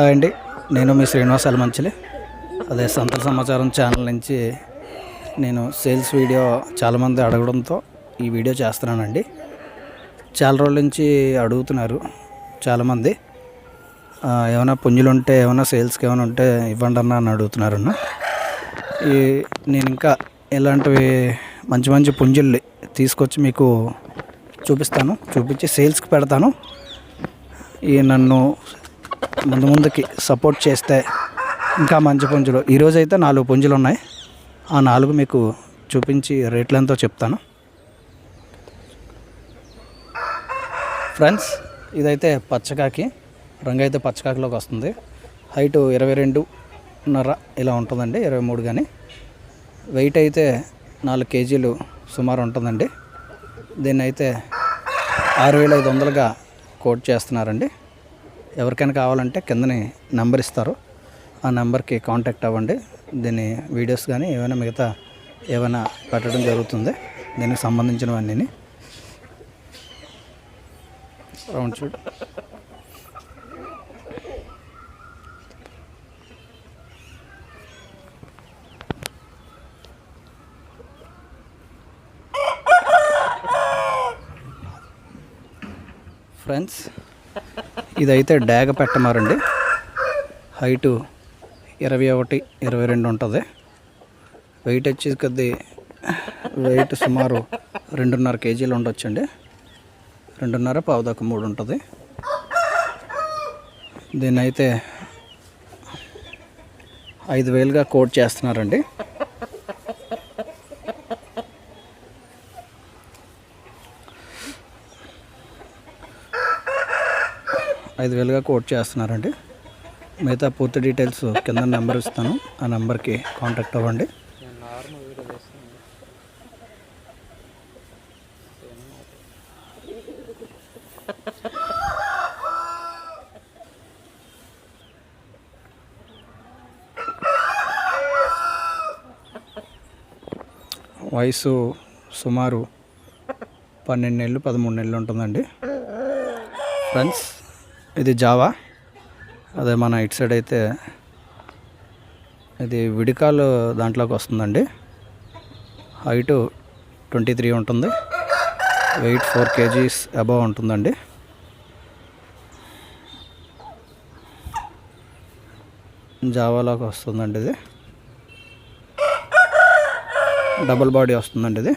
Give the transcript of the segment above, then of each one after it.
Hi అండి. నేను మీ శ్రీనివాస్ అలమంచిలి అదే సంతల సమాచారం ఛానల్ నుంచి నేను సేల్స్ వీడియో చాలామంది అడగడంతో ఈ వీడియో చేస్తున్నానండి. చాలా రోజుల నుంచి అడుగుతున్నారు చాలామంది. ఏమైనా పుంజులు ఉంటే ఏమైనా సేల్స్కి ఏమైనా ఉంటే ఇవ్వండి అన్న అని అడుగుతున్నారు అన్న ఈ నేను ఇంకా ఇలాంటివి మంచి మంచి పుంజుల్ని తీసుకొచ్చి మీకు చూపిస్తాను. చూపించి సేల్స్కి పెడతాను. ఈ నన్ను ముందు ముందుకి సపోర్ట్ చేస్తే ఇంకా మంచి పుంజులు. ఈరోజు అయితే నాలుగు పుంజులు ఉన్నాయి. ఆ నాలుగు మీకు చూపించి రేట్లు ఎంతో చెప్తాను. ఫ్రెండ్స్ ఇదైతే పచ్చకాకి రంగు అయితే పచ్చకాకిలోకి వస్తుంది. హైట్ ఇరవై రెండున్నర ఇలా ఉంటుందండి ఇరవై మూడు కానీ వెయిట్ అయితే నాలుగు కేజీలు సుమారు ఉంటుందండి. దీన్ని అయితే ఆరు వేల ఐదు వందలుగా కోట్ చేస్తున్నారండి. ఎవరికైనా కావాలంటే కిందని నెంబర్ ఇస్తారు. ఆ నెంబర్కి కాంటాక్ట్ అవ్వండి. దీని వీడియోస్ కానీ ఏమైనా మిగతా ఏమైనా పెట్టడం జరుగుతుంది. దీనికి సంబంధించినవన్నీ రౌండ్ షూట్ ఫ్రెండ్స్ ఇదైతే డ్యాగ పెట్టమారండి. హైటు ఇరవై ఒకటి ఇరవై రెండు ఉంటుంది. వెయిట్ వచ్చేసి కొద్ది వెయిట్ సుమారు రెండున్నర కేజీలు ఉండొచ్చండి. రెండున్నర పావుదాకా మూడు ఉంటుంది. దీన్నైతే ఐదు వేలుగా కోట్ చేస్తున్నారండి. ఐదు వేలుగా కోట్ చేస్తున్నారండి. మిగతా పూర్తి డీటెయిల్స్ కింద నెంబర్ ఇస్తాను. ఆ నెంబర్కి కాంటాక్ట్ అవ్వండి. వయసు సుమారు పన్నెండు నెలలు పదమూడు నెలలు ఉంటుందండి. ఫ్రెండ్స్ ఇది జావా. అదే మన ఇటు సైడ్ అయితే ఇది విడికాలు దాంట్లోకి వస్తుందండి. హైటు ట్వంటీ త్రీ ఉంటుంది. వెయిట్ ఫోర్ కేజీస్ అబవ్ ఉంటుందండి. జావాలోకి వస్తుందండి ఇది. డబుల్ బాడీ వస్తుందండి ఇది.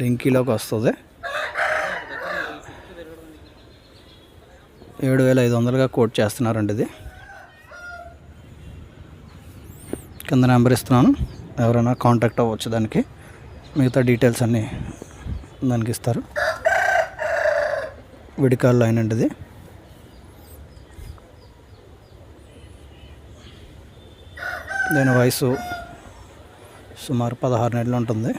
డింకీలోకి వస్తుంది. ఏడు వేల ఐదు వందలుగా కోట్ చేస్తున్నారండి ఇది కింద నెంబర్ ఇస్తున్నాను. ఎవరైనా కాంటాక్ట్ అవ్వచ్చు దానికి. మిగతా డీటెయిల్స్ అన్నీ దానికి ఇస్తారు. విడికాల్ లైన్ అండి ఇది దీని వయసు సుమారు పదహారు నెలలు ఉంటుంది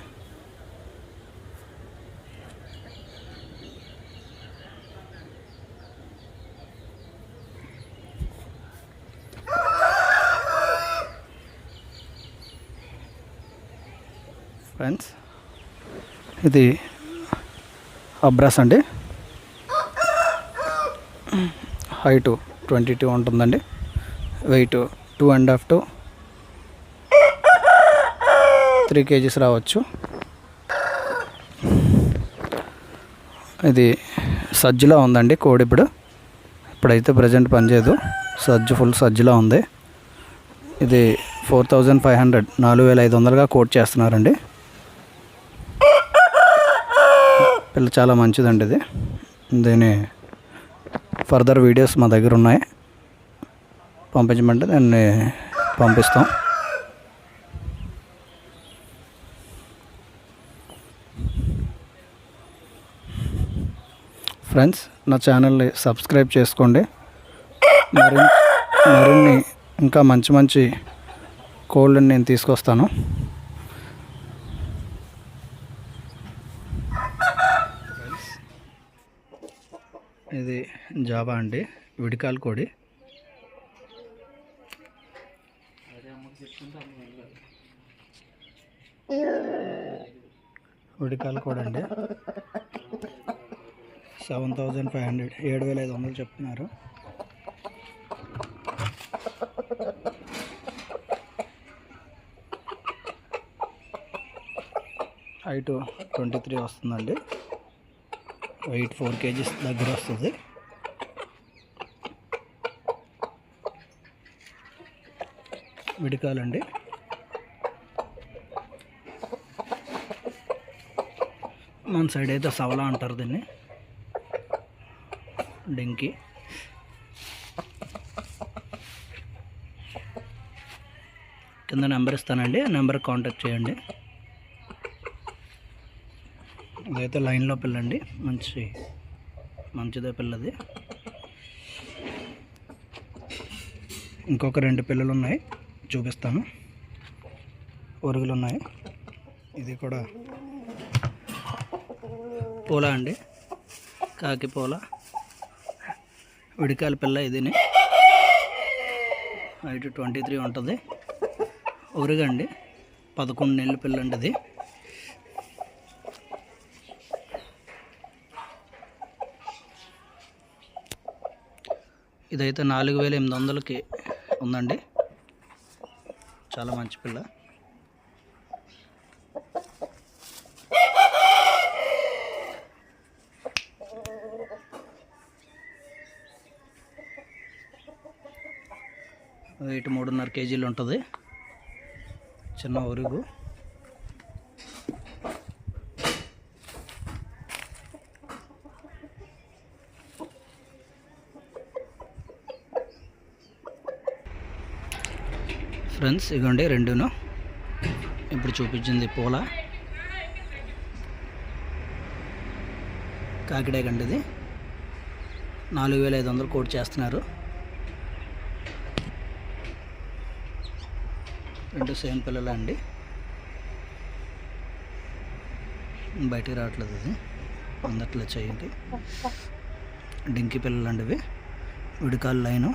ఫ్రెండ్స్. ఇది అబ్రాస్ అండి. హైటు ట్వంటీ టూ ఉంటుందండి. Weight two and half to three KGs రావచ్చు. ఇది సజ్జులా ఉందండి కోడి ఇప్పుడు. ఇప్పుడైతే ప్రజెంట్ పనిచేయదు. సజ్జు ఫుల్ సజ్జులా ఉంది. ఇది ఫోర్ థౌజండ్ ఫైవ్ హండ్రెడ్ నాలుగు వేల ఐదు వందలుగా కోట్ చేస్తున్నారండి. పిల్ల చాలా మంచిదండి ఇది. దీని ఫర్దర్ వీడియోస్ మా దగ్గర ఉన్నాయి. పంపించమంటే దాన్ని పంపిస్తాం. ఫ్రెండ్స్ నా ఛానల్ని సబ్స్క్రైబ్ చేసుకోండి. మరి మరిన్ని ఇంకా మంచి మంచి కోళ్ళని నేను తీసుకొస్తాను ఇది జావా అండి విడికాల్ కోడి. విడికాల కోడి అండి. సెవెన్ థౌజండ్ ఫైవ్ హండ్రెడ్ ఏడు వేల ఐదు వందలు చెప్తున్నారు. హైట్ ట్వంటీ త్రీ వస్తుందండి. వెయిట్ ఫోర్ కేజీస్ దగ్గర వస్తుంది. విడికాలండి మన సైడ్ అయితే సవలా అంటారు దీన్ని. డెంకి. కింద నెంబర్ ఇస్తానండి ఆ నెంబర్ కాంటాక్ట్ చేయండి. అదైతే లైన్లో పిల్లండి మంచి మంచిదే పిల్లది. ఇంకొక రెండు పిల్లలు ఉన్నాయి చూపిస్తాను. ఒరుగులు ఉన్నాయి ఇది కూడా పూల అండి. కాకి పూల. విడికాయల పిల్ల ఇదిని. హైట్ ట్వంటీ త్రీ ఉంటుంది. ఉరుగండి పదకొండు నెలల పిల్ల అండి ఇది. ఇదైతే నాలుగు వేల ఎనిమిది వందలకి ఉందండి. చాలా మంచి పిల్ల. వెయిట్ మూడున్నర కేజీలు ఉంటుంది. చిన్న ఒరుగు. ఫ్రెండ్స్ ఇగోండి రెండును. ఇప్పుడు చూపించింది పూల. కాకిడాకండి ఇది నాలుగు వేల ఐదు వందలు కోట్ చేస్తున్నారు. రెండు సేమ్ పిల్లలు అండి. బయటికి రావట్లేదు అది. అందట్లో చేయండి. డింకి పిల్లలు అండి ఇవి. విడికాలు లైను.